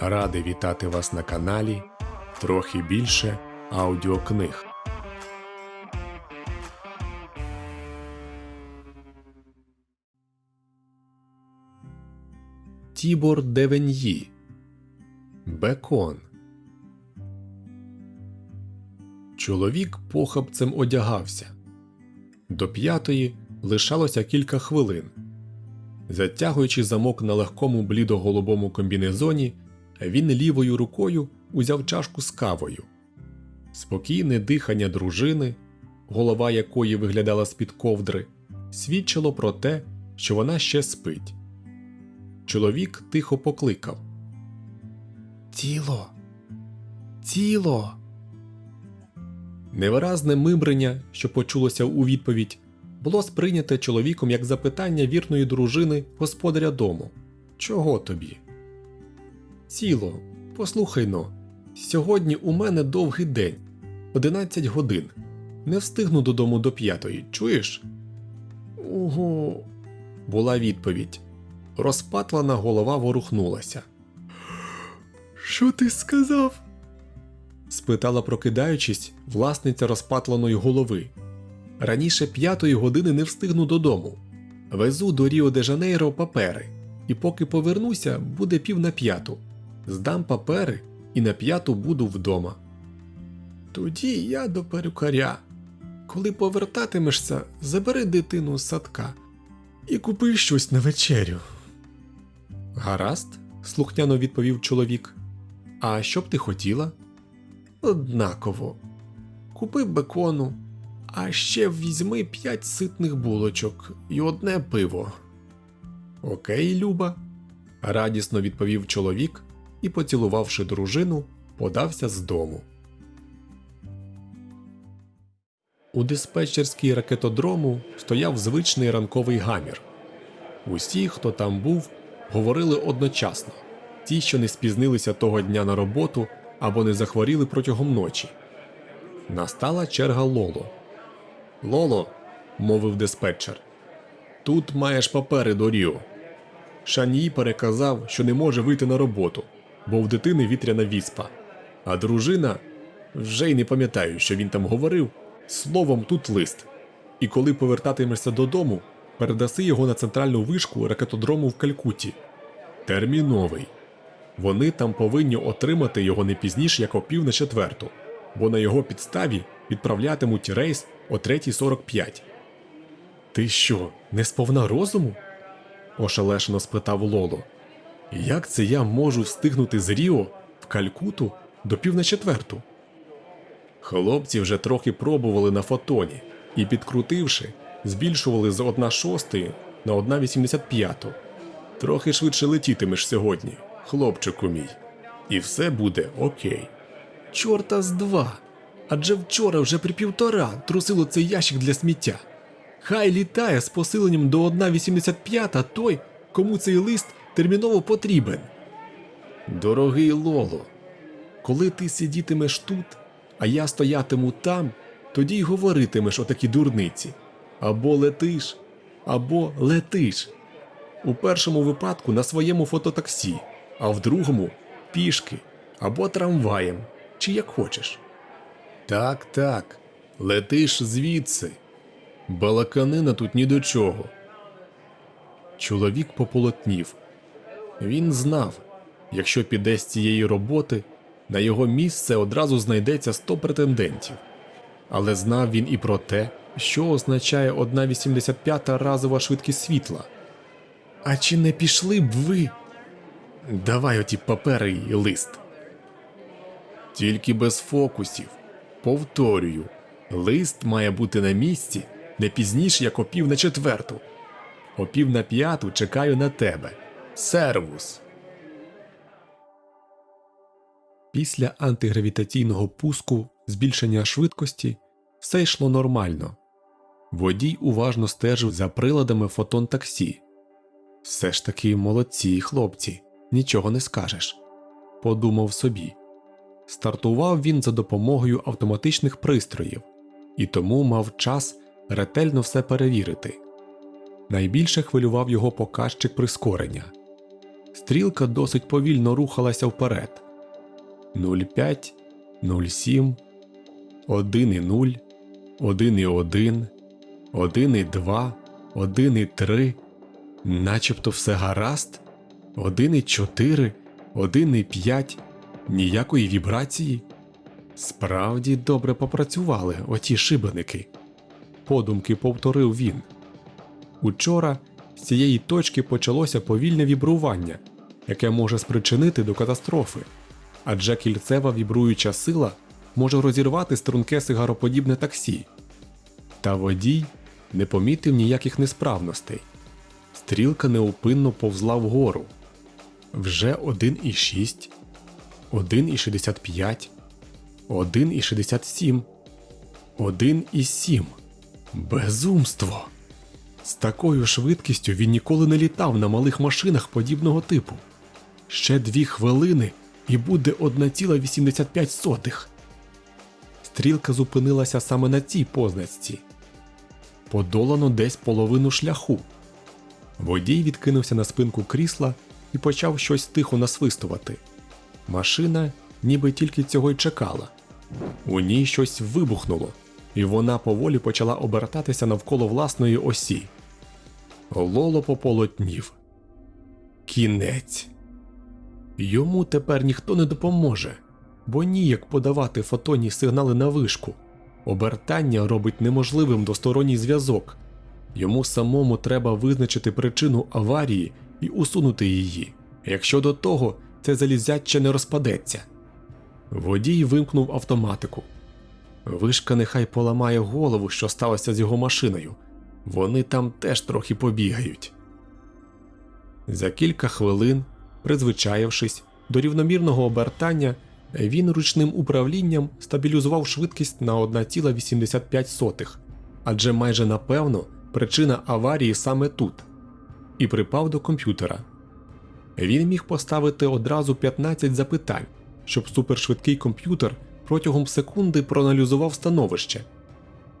Радий вітати вас на каналі трохи більше аудіокниг. Тібор Девеньї Бекон Чоловік похабцем одягався. До п'ятої лишалося кілька хвилин. Затягуючи замок на легкому блідо-голубому комбінезоні, він лівою рукою узяв чашку з кавою. Спокійне дихання дружини, голова якої виглядала з-під ковдри, свідчило про те, що вона ще спить. Чоловік тихо покликав Тіло. Тіло. Невиразне мимрення, що почулося у відповідь, було сприйняте чоловіком як запитання вірної дружини господаря дому. Чого тобі? Тіло, послухай но, сьогодні у мене довгий день, 11 годин. Не встигну додому до п'ятої, чуєш? Ого. була відповідь. Розпатлана голова ворухнулася. Що ти сказав? спитала, прокидаючись, власниця розпатленої голови. Раніше п'ятої години не встигну додому. Везу до Ріо де Жанейро папери, і поки повернуся, буде пів на п'яту. Здам папери і на п'яту буду вдома. Тоді я до перукаря. Коли повертатимешся, забери дитину з садка і купи щось на вечерю. Гаразд, слухняно відповів чоловік. А що б ти хотіла? Однаково. Купи бекону, а ще візьми п'ять ситних булочок і одне пиво. Окей, Люба, радісно відповів чоловік і, поцілувавши дружину, подався з дому. У диспетчерській ракетодрому стояв звичний ранковий гамір. Усі, хто там був, говорили одночасно ті, що не спізнилися того дня на роботу або не захворіли протягом ночі. Настала черга Лоло. Лоло, мовив диспетчер, тут маєш папери до Ріо. Шан'ї переказав, що не може вийти на роботу, бо в дитини вітряна віспа. А дружина вже й не пам'ятаю, що він там говорив. Словом, тут лист. І коли повертатимешся додому, передаси його на центральну вишку ракетодрому в Калькутті. Терміновий. Вони там повинні отримати його не пізніше, як о пів на четверту, бо на його підставі відправлятимуть рейс о 3.45. Ти що, не сповна розуму? ошелешено спитав Лоло. Як це я можу встигнути з Ріо в Калькуту до пів на четверту? Хлопці вже трохи пробували на фотоні і, підкрутивши, збільшували з 1 шостої на 1,85. Трохи швидше летітимеш сьогодні, хлопчику мій, і все буде окей. Чорта з два. Адже вчора вже при півтора трусило цей ящик для сміття. Хай літає з посиленням до 1,85 той, кому цей лист терміново потрібен. Дорогий Лоло, коли ти сидітимеш тут, а я стоятиму там, тоді й говоритимеш отакі дурниці. Або летиш, або летиш. У першому випадку на своєму фототаксі, а в другому пішки або трамваєм, чи як хочеш. Так, так, летиш звідси. Балаканина тут ні до чого. Чоловік пополотнів. Він знав, якщо піде з цієї роботи, на його місце одразу знайдеться 100 претендентів. Але знав він і про те, що означає 1,85 разова швидкість світла. А чи не пішли б ви? Давай оті папери і лист. Тільки без фокусів. Повторюю, лист має бути на місці не пізніше, як о на четверту. О пів на п'яту чекаю на тебе. Сервус. Після антигравітаційного пуску збільшення швидкості все йшло нормально. Водій уважно стежив за приладами фотон таксі. Все ж таки молодці хлопці, нічого не скажеш, подумав собі. Стартував він за допомогою автоматичних пристроїв і тому мав час ретельно все перевірити. Найбільше хвилював його показчик прискорення. Стрілка досить повільно рухалася вперед. 0,5, 0,7, 1,0, 1,1, 1,2, 1,3. Начебто все гаразд. 1,4, 1,5, ніякої вібрації. Справді добре попрацювали оті шибеники. Подумки повторив він. Учора з цієї точки почалося повільне вібрування, яке може спричинити до катастрофи, адже кільцева вібруюча сила може розірвати струнке сигароподібне таксі. Та водій не помітив ніяких несправностей. Стрілка неупинно повзла вгору. Вже 1,6, 1,65, 1,67, 1,7. Безумство! З такою швидкістю він ніколи не літав на малих машинах подібного типу. Ще дві хвилини і буде 1,85. Стрілка зупинилася саме на цій позначці. Подолано десь половину шляху. Водій відкинувся на спинку крісла і почав щось тихо насвистувати. Машина ніби тільки цього й чекала. У ній щось вибухнуло, і вона поволі почала обертатися навколо власної осі. Лоло пополотнів. Кінець. Йому тепер ніхто не допоможе, бо ніяк подавати фотонні сигнали на вишку. Обертання робить неможливим двосторонній зв'язок. Йому самому треба визначити причину аварії і усунути її, якщо до того це залізяче не розпадеться. Водій вимкнув автоматику. Вишка нехай поламає голову, що сталося з його машиною. Вони там теж трохи побігають. За кілька хвилин, призвичаєвшись до рівномірного обертання, він ручним управлінням стабілізував швидкість на 1,85, адже майже напевно причина аварії саме тут, і припав до комп'ютера. Він міг поставити одразу 15 запитань, щоб супершвидкий комп'ютер протягом секунди проаналізував становище.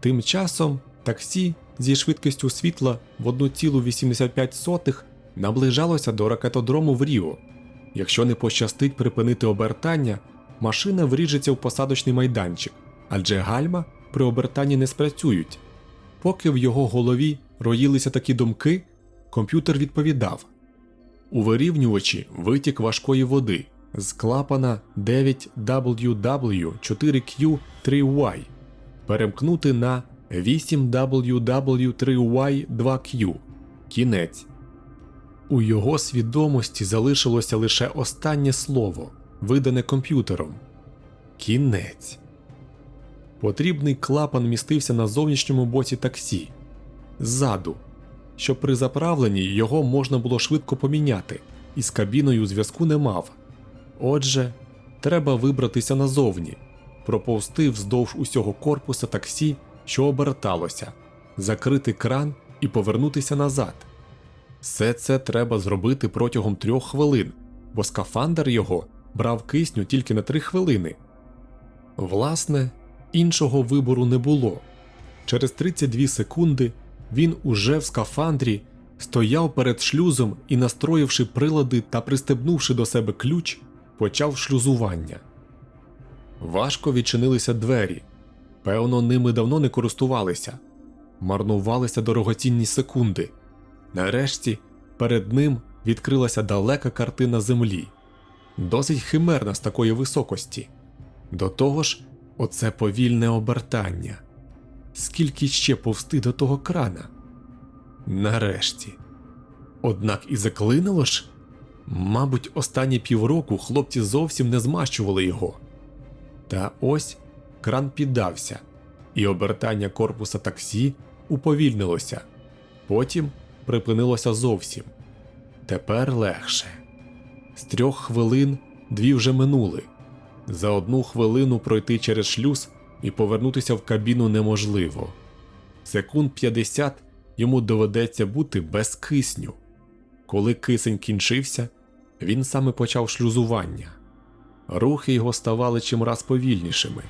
Тим часом таксі зі швидкістю світла в 1,85 наближалося до ракетодрому в Ріо. Якщо не пощастить припинити обертання, машина вріжеться в посадочний майданчик, адже гальма при обертанні не спрацюють. Поки в його голові роїлися такі думки, комп'ютер відповідав у вирівнювачі витік важкої води з клапана 9WW4Q3Y перемкнути на 8WW3Y2Q. Кінець. У його свідомості залишилося лише останнє слово, видане комп'ютером. Кінець. Потрібний клапан містився на зовнішньому боці таксі ззаду, щоб при заправленні його можна було швидко поміняти, і з кабіною зв'язку не мав. Отже, треба вибратися назовні, проповзти вздовж усього корпуса таксі, що оберталося, закрити кран і повернутися назад. Все це треба зробити протягом трьох хвилин, бо скафандр його брав кисню тільки на три хвилини. Власне, іншого вибору не було. Через 32 секунди він уже в скафандрі стояв перед шлюзом і, настроївши прилади та пристебнувши до себе ключ, почав шлюзування. Важко відчинилися двері. Певно, ними давно не користувалися, марнувалися дорогоцінні секунди. Нарешті перед ним відкрилася далека картина землі, досить химерна з такої високості. До того ж, оце повільне обертання. Скільки ще повсти до того крана? Нарешті. Однак і заклинило ж. Мабуть, останні півроку хлопці зовсім не змащували його. Та ось кран піддався, і обертання корпуса таксі уповільнилося, потім припинилося зовсім. Тепер легше. З трьох хвилин дві вже минули. За одну хвилину пройти через шлюз і повернутися в кабіну неможливо. Секунд 50 йому доведеться бути без кисню. Коли кисень кінчився, він саме почав шлюзування. Рухи його ставали чимраз повільнішими.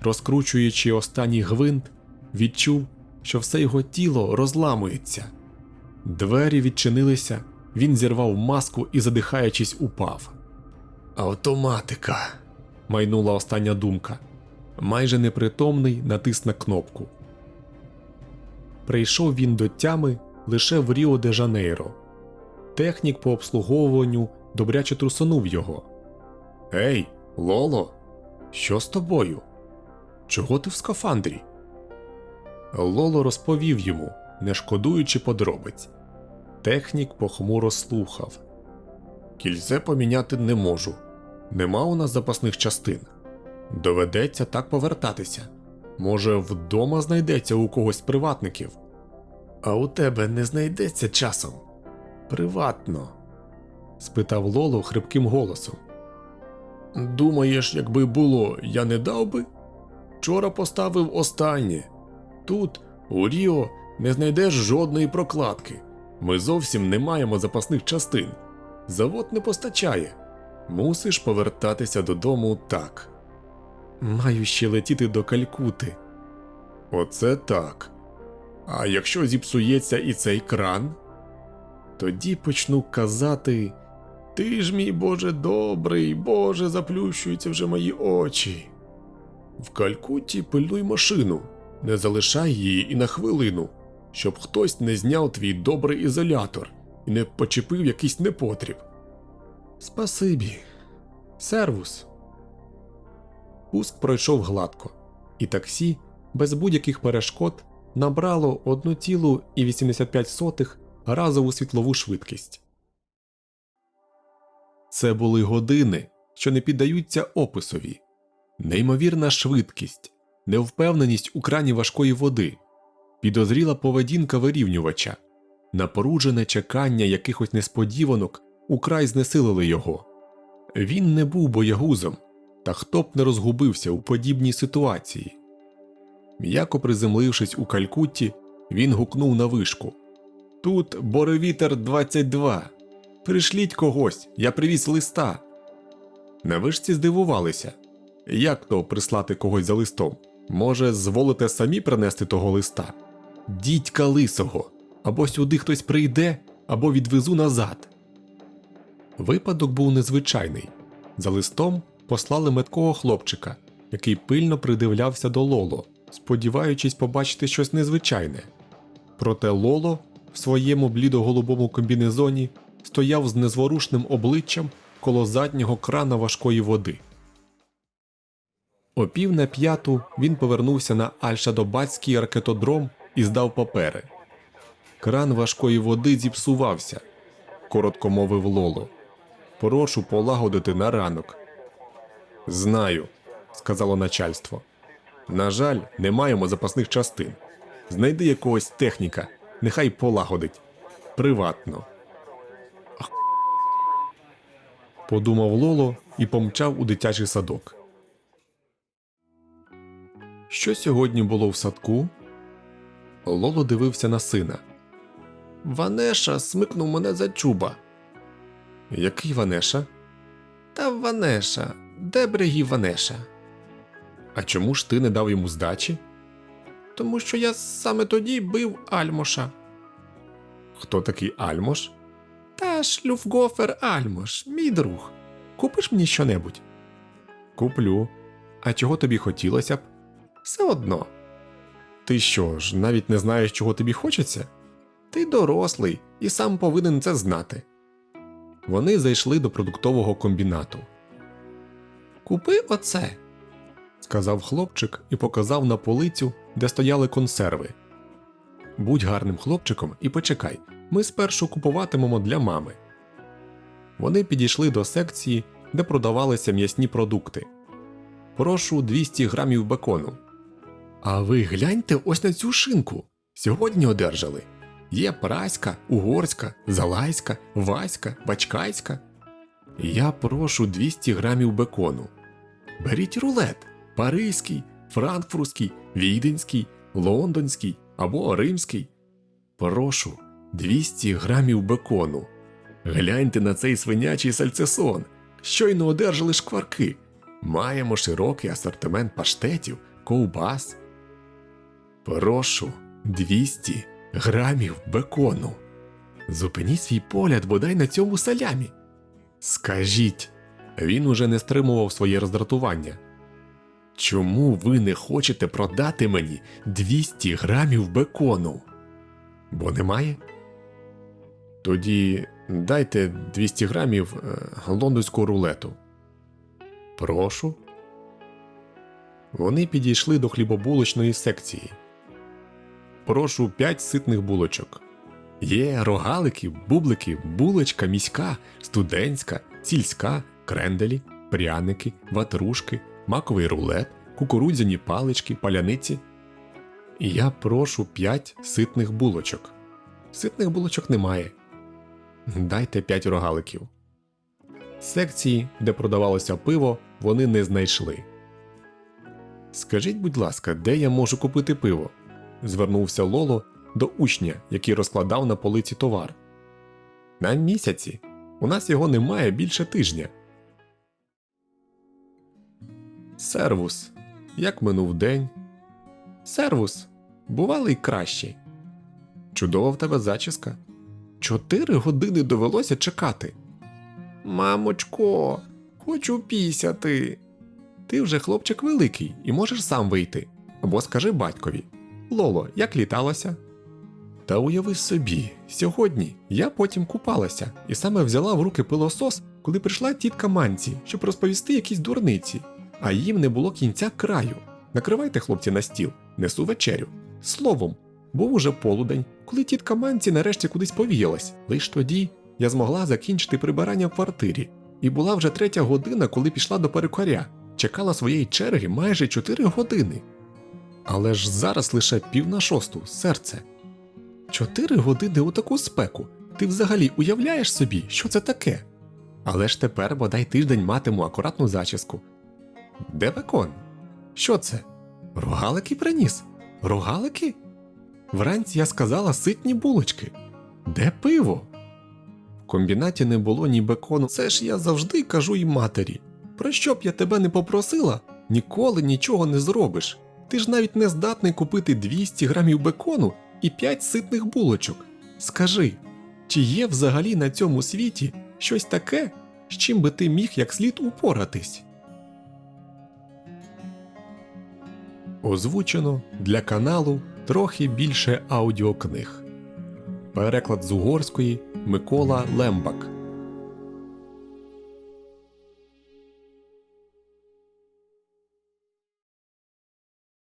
Розкручуючи останній гвинт, відчув, що все його тіло розламується. Двері відчинилися, він зірвав маску і, задихаючись, упав. Автоматика. майнула остання думка. Майже непритомний натис на кнопку. Прийшов він до тями лише в Ріо де Жанейро. Технік по обслуговуванню добряче трусонув його. Ей, Лоло, що з тобою? Чого ти в скафандрі? Лоло розповів йому, не шкодуючи подробиць. Технік похмуро слухав. Кільце поміняти не можу. Нема у нас запасних частин. Доведеться так повертатися. Може, вдома знайдеться у когось приватників. А у тебе не знайдеться часом. Приватно? спитав Лоло хрипким голосом. Думаєш, якби було, я не дав би? Вчора поставив останнє. Тут, у Ріо, не знайдеш жодної прокладки. Ми зовсім не маємо запасних частин. Завод не постачає. Мусиш повертатися додому так. Маю ще летіти до Калькути. Оце так. А якщо зіпсується і цей кран? Тоді почну казати Ти ж мій Боже добрий, Боже, заплющуються вже мої очі. В Калькутті пильнуй машину, не залишай її і на хвилину, щоб хтось не зняв твій добрий ізолятор і не почепив якийсь непотріб. Спасибі. Сервус. Пуск пройшов гладко, і таксі без будь-яких перешкод набрало 1,85 разову світлову швидкість. Це були години, що не піддаються описові, неймовірна швидкість, невпевненість у крані важкої води, підозріла поведінка вирівнювача, напоруджене чекання якихось несподіванок украй знесилили його. Він не був боягузом, та хто б не розгубився у подібній ситуації. М'яко приземлившись у Калькутті, він гукнув на вишку Тут Боревітер 22. Пришліть когось, я привіз листа. На вишці здивувалися. Як то прислати когось за листом? Може, зволите самі принести того листа? Дідька лисого, або сюди хтось прийде, або відвезу назад. Випадок був незвичайний. За листом послали меткого хлопчика, який пильно придивлявся до Лоло, сподіваючись побачити щось незвичайне. Проте Лоло в своєму блідо-голубому комбінезоні стояв з незворушним обличчям коло заднього крана важкої води. О пів на п'яту він повернувся на Альшадобацький ракетодром і здав папери. Кран важкої води зіпсувався, коротко мовив Лоло. Прошу полагодити на ранок. Знаю, сказало начальство. На жаль, не маємо запасних частин. Знайди якогось техніка, нехай полагодить. Приватно. Подумав Лоло і помчав у дитячий садок. Що сьогодні було в садку? Лоло дивився на сина. Ванеша смикнув мене за чуба. Який Ванеша? Та Ванеша, де бригі Ванеша? А чому ж ти не дав йому здачі? Тому що я саме тоді бив Альмоша. Хто такий Альмош? Та ж Люфгофер Альмош, мій друг. Купиш мені щонебудь? Куплю. А чого тобі хотілося б? Все одно. Ти що ж, навіть не знаєш, чого тобі хочеться? Ти дорослий і сам повинен це знати. Вони зайшли до продуктового комбінату. Купи оце, сказав хлопчик і показав на полицю, де стояли консерви. Будь гарним хлопчиком і почекай, ми спершу купуватимемо для мами. Вони підійшли до секції, де продавалися м'ясні продукти. Прошу 200 грамів бекону. А ви гляньте ось на цю шинку. Сьогодні одержали. Є праська, угорська, залайська, васька, бачкайська. Я прошу 200 грамів бекону. Беріть рулет паризький, франкфуртський, віденський, лондонський або римський. Прошу 200 грамів бекону. Гляньте на цей свинячий сальцесон. Щойно одержали шкварки. Маємо широкий асортимент паштетів, ковбас. Прошу 200 грамів бекону. Зупиніть свій погляд бодай на цьому салямі. Скажіть, він уже не стримував своє роздратування. Чому ви не хочете продати мені 200 грамів бекону? Бо немає? Тоді дайте 200 грамів е, лондонського рулету. Прошу. Вони підійшли до хлібобулочної секції. Прошу 5 ситних булочок. Є рогалики, бублики, булочка міська, студентська, сільська, кренделі, пряники, ватрушки, маковий рулет, кукурудзяні палички, паляниці. Я прошу 5 ситних булочок. Ситних булочок немає. Дайте 5 рогаликів. Секції, де продавалося пиво, вони не знайшли. Скажіть, будь ласка, де я можу купити пиво? Звернувся Лоло до учня, який розкладав на полиці товар. На місяці. У нас його немає більше тижня. Сервус. Як минув день? Сервус. Бували й кращі. Чудова в тебе зачіска. Чотири години довелося чекати. Мамочко, хочу пісяти. Ти вже хлопчик великий і можеш сам вийти. Або скажи батькові. Лоло, як літалося? Та уяви собі, сьогодні я потім купалася і саме взяла в руки пилосос, коли прийшла тітка Манці, щоб розповісти якісь дурниці, а їм не було кінця краю. Накривайте, хлопці, на стіл, несу вечерю. Словом, був уже полудень, коли тітка Манці нарешті кудись повіялась. Лиш тоді я змогла закінчити прибирання в квартирі, і була вже третя година, коли пішла до перукаря. Чекала своєї черги майже чотири години. Але ж зараз лише пів на шосту, серце. Чотири години у таку спеку. Ти взагалі уявляєш собі, що це таке? Але ж тепер бодай тиждень матиму акуратну зачіску. Де бекон? Що це? Рогалики приніс? Рогалики? Вранці я сказала ситні булочки. Де пиво? В комбінаті не було ні бекону. Це ж я завжди кажу й матері. Про що б я тебе не попросила, ніколи нічого не зробиш. Ти ж навіть не здатний купити 200 грамів бекону і 5 ситних булочок. Скажи, чи є взагалі на цьому світі щось таке, з чим би ти міг як слід упоратись? Озвучено для каналу трохи більше аудіокниг. Переклад з угорської Микола Лембак.